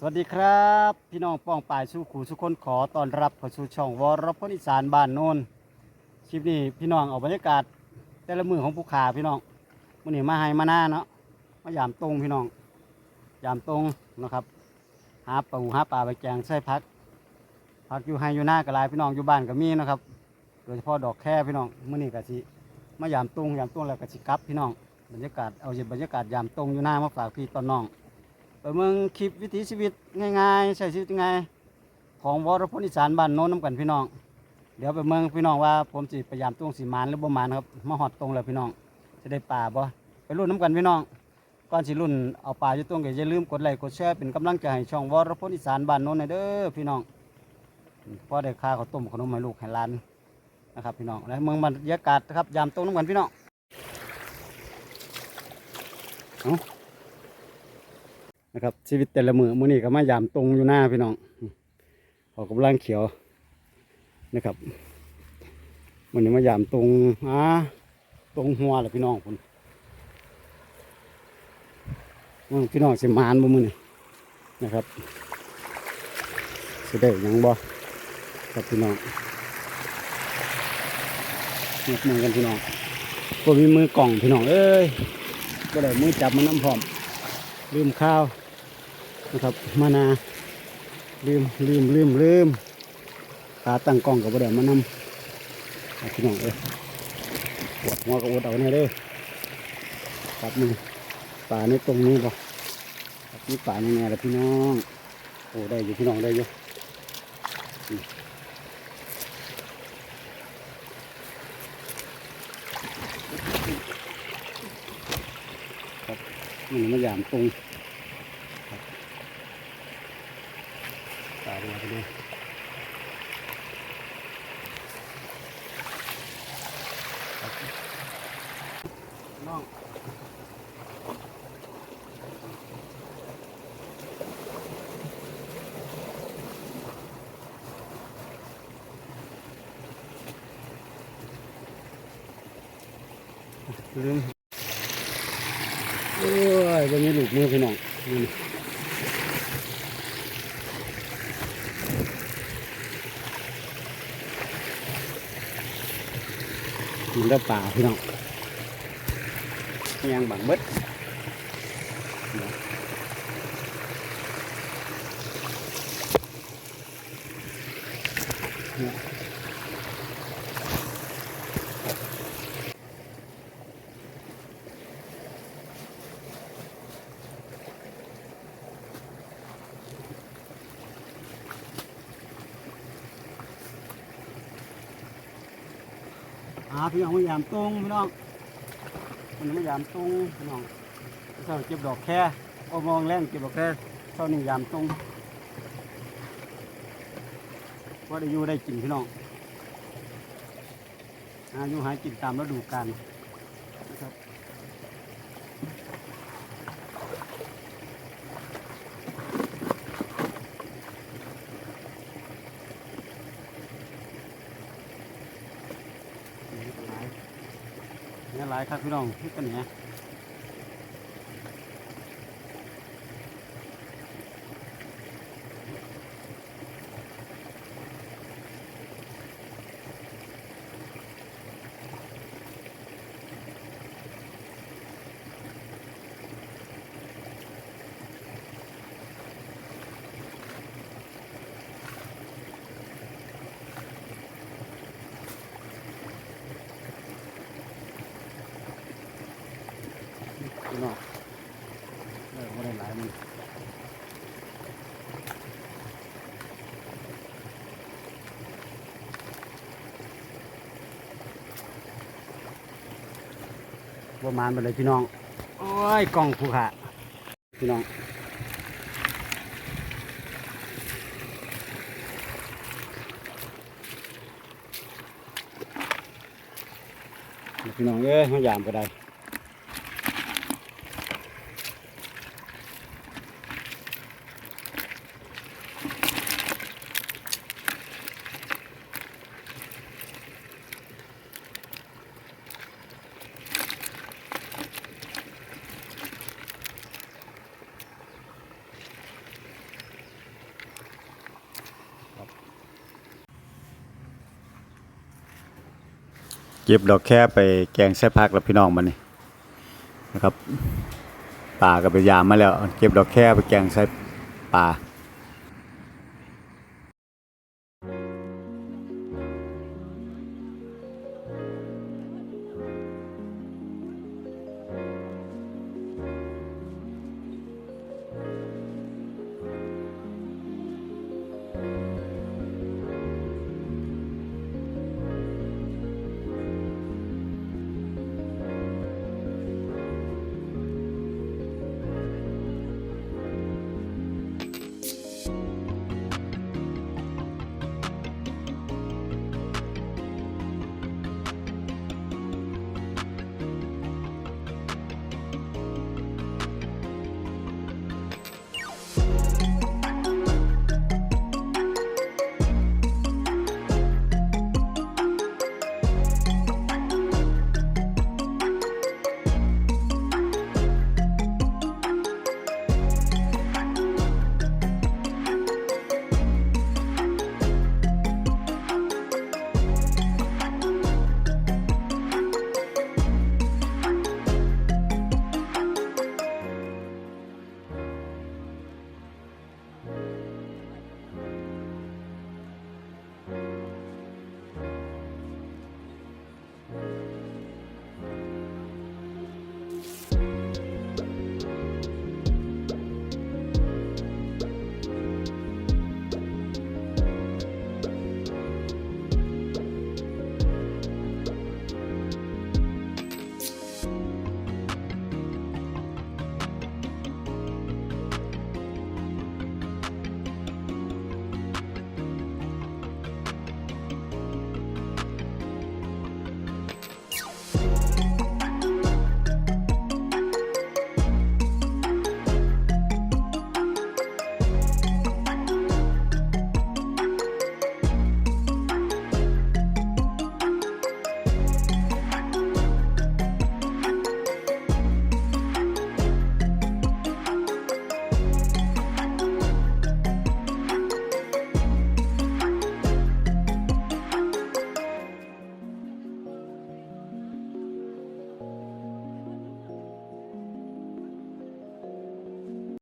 สวัสดีครับ พี่น้องป้องป่ายสู้ขู่สุคนขอต้อนรับเข้าสู่ช่องวอรพนอีสานบ้านโนนคลิปนี้พี่น้องเอาบรรยากาศ แต่ละมือของผู้ขาพี่น้องมื่อนี้มาให้มาหน้าเนาะมายามตรงพี่น้อง ยามตรงนะครับหาปูหาปลาไปแกงใส่พักพักอยู่ให้อยู่หน้ากระลายพี่น้องอยู่บ้านก็มีนะครับ โดยเฉพาะดอกแค่พี่น้องมื่อนี้ก็สิมายามตรงยามตรงแล้วก็สิกลับพี่น้องบรรยากาศเอาเย็นบรรยากาศยามตรงอยู่หน้ามาฝากพี่ตอนน้อง ไปเมืองคลิปวิถีชีวิตง่ายๆใช้ชีวิตยังไงของวรพจน์อีสานบ้านโน้นน้ำกันพี่น้อง เดี๋ยวไปเมืองพี่น้องว่าผมสิพยายามตรงสีมานหรือบ่มานครับมาหอดตรงแล้วพี่น้องจะได้ป่าบ่ไปรุ่นน้ำกันพี่น้องก่อนสิรุ่นเอาป่าอยู่ตรงก็อย่าลืมกดไลค์กดแชร์เป็นกำลังใจให้ช่องวรพจน์อีสานบ้านโน้นหน่อยเด้อพี่น้องพ่อได้ค่าข้าวต้มขนมให้ลูกให้หลานนะครับพี่น้องและเมืองบรรยากาศครับยามตรงน้ำกันพี่น้องอ นะครับ ชีวิตแต่ละมือมื้อนี้ก็มายามตรงอยู่หน้าพี่น้องออกกำลังเขียวนะครับมื้อนี้มายามตรงอ่าตรงหัวแหละพี่น้องคุณพี่น้องสิมานบ่มื้อนี้นะครับสิได้หยังบ่ครับพี่น้องเงียบมือกันพี่น้องก็มีมือกล่องพี่น้องเอ้ยก็ได้มือจับมันน้ำพร้อมลืมข้าว นะครับมานาลืมลืมลืมลืมขาตั้งกล้องกับบ่ได้มานำเอาพี่น้องเอ้ยปวดหัวก็อดเอาเนี่ยเด้อครับมึงป่าในตรงนี้บ่ครับนี่ป่าในแน่ละพี่น้องโอ้ได้อยู่พี่น้องได้อยู่อืมครับนี่มายามตรง ตาดูไปดูน้องลืมโอ้ยวันนี้ลูกมือพี่น้องนี่ กินได้ป่าพี่น้องยังบังเบิด พี่น้องมายามตรงพี่น้องมันมายามตรงพี่น้องเช้าเก็บดอกแค่โอมองแรงเก็บดอกแค่เช้านี่ยามตรงว่าได้อยู่ได้กินพี่น้องอายูหายกินตามฤดูกาลนะครับนี่ก็หลาย นี่ยหลายครับพี่น้องที่กันเนี่ย พี่น้องเออไม่ได้หลายมันประมาณไปเลยพี่น้อง โอ้ยกล้องผู้ขาพี่น้องพี่น้องเอ้ยมายามก็ได้ เก็บดอกแค่ไปแกงใส่พักแล้วพี่น้องมันนี่นะครับป่ากับไปยามมาแล้ว เก็บดอกแค่ไปแกงใส่ป่า